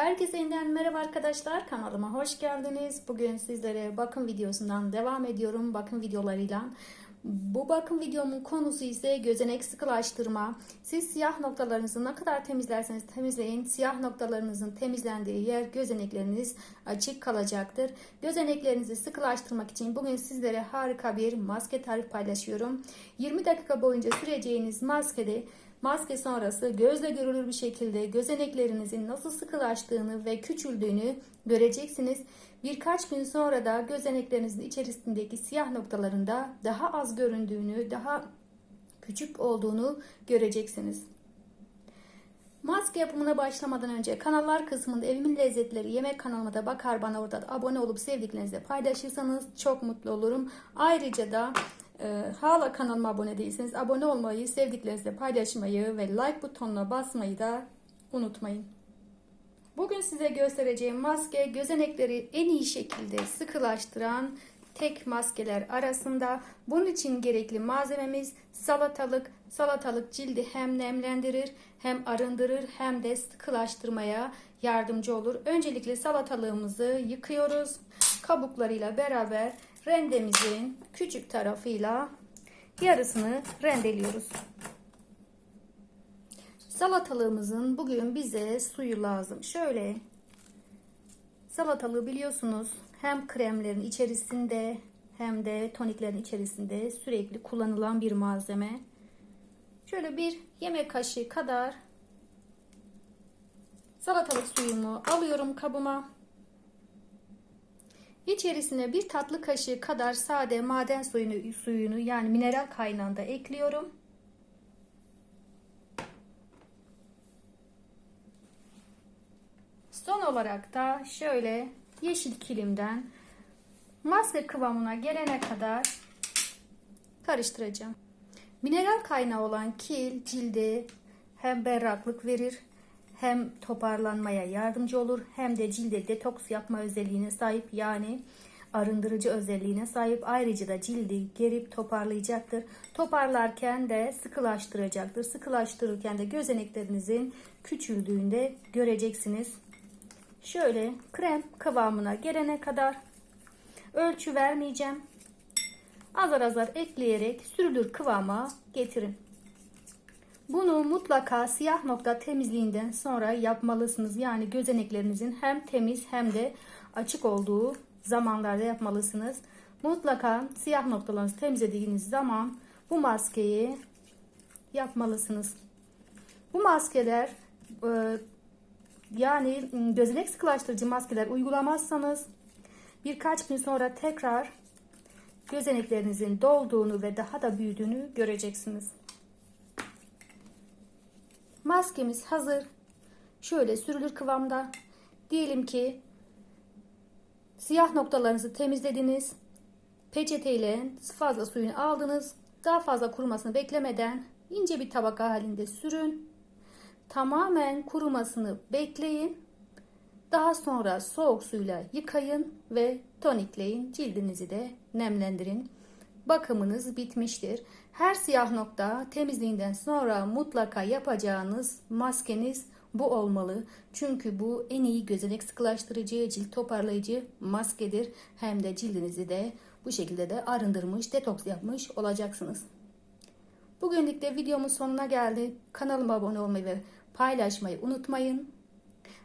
Herkese yeniden merhaba arkadaşlar. Kanalıma hoş geldiniz. Bugün sizlere bakım videosundan devam ediyorum. Bakım videolarıyla. Bu bakım videomun konusu ise gözenek sıkılaştırma. Siz siyah noktalarınızı ne kadar temizlerseniz temizleyin. Siyah noktalarınızın temizlendiği yer gözenekleriniz açık kalacaktır. Gözeneklerinizi sıkılaştırmak için bugün sizlere harika bir maske tarif paylaşıyorum. 20 dakika boyunca süreceğiniz maskede Maske sonrası gözle görülür bir şekilde gözeneklerinizin nasıl sıkılaştığını ve küçüldüğünü göreceksiniz. Birkaç gün sonra da gözeneklerinizin içerisindeki siyah noktalarında daha az göründüğünü, daha küçük olduğunu göreceksiniz. Maske yapımına başlamadan önce kanallar kısmında evimin lezzetleri yemek kanalıma da bakar bana orada da abone olup sevdiklerinizle paylaşırsanız çok mutlu olurum. Ayrıca da e, hala kanalıma abone değilseniz abone olmayı, sevdiklerinizle paylaşmayı ve like butonuna basmayı da unutmayın. Bugün size göstereceğim maske gözenekleri en iyi şekilde sıkılaştıran tek maskeler arasında. Bunun için gerekli malzememiz salatalık. Salatalık cildi hem nemlendirir hem arındırır hem de sıkılaştırmaya yardımcı olur. Öncelikle salatalığımızı yıkıyoruz. Kabuklarıyla beraber rendemizin küçük tarafıyla yarısını rendeliyoruz. Salatalığımızın bugün bize suyu lazım. Şöyle salatalığı biliyorsunuz hem kremlerin içerisinde hem de toniklerin içerisinde sürekli kullanılan bir malzeme. Şöyle bir yemek kaşığı kadar salatalık suyumu alıyorum kabıma. İçerisine bir tatlı kaşığı kadar sade maden suyunu, suyunu yani mineral kaynağında ekliyorum. Son olarak da şöyle yeşil kilimden maske kıvamına gelene kadar karıştıracağım. Mineral kaynağı olan kil cilde hem berraklık verir hem toparlanmaya yardımcı olur hem de cilde detoks yapma özelliğine sahip yani arındırıcı özelliğine sahip. Ayrıca da cildi gerip toparlayacaktır. Toparlarken de sıkılaştıracaktır. Sıkılaştırırken de gözeneklerinizin küçüldüğünde göreceksiniz. Şöyle krem kıvamına gelene kadar ölçü vermeyeceğim. Azar azar ekleyerek sürülür kıvama getirin. Bunu mutlaka siyah nokta temizliğinden sonra yapmalısınız. Yani gözeneklerinizin hem temiz hem de açık olduğu zamanlarda yapmalısınız. Mutlaka siyah noktalarınızı temizlediğiniz zaman bu maskeyi yapmalısınız. Bu maskeler e, yani gözenek sıkılaştırıcı maskeler uygulamazsanız birkaç gün sonra tekrar gözeneklerinizin dolduğunu ve daha da büyüdüğünü göreceksiniz. Maskemiz hazır. Şöyle sürülür kıvamda. Diyelim ki siyah noktalarınızı temizlediniz. Peçeteyle fazla suyunu aldınız. Daha fazla kurumasını beklemeden ince bir tabaka halinde sürün. Tamamen kurumasını bekleyin. Daha sonra soğuk suyla yıkayın ve tonikleyin. Cildinizi de nemlendirin. Bakımınız bitmiştir. Her siyah nokta temizliğinden sonra mutlaka yapacağınız maskeniz bu olmalı. Çünkü bu en iyi gözenek sıkılaştırıcı, cilt toparlayıcı maskedir. Hem de cildinizi de bu şekilde de arındırmış, detoks yapmış olacaksınız. Bugünlük de videomun sonuna geldi. Kanalıma abone olmayı ve paylaşmayı unutmayın.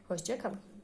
Hoşçakalın.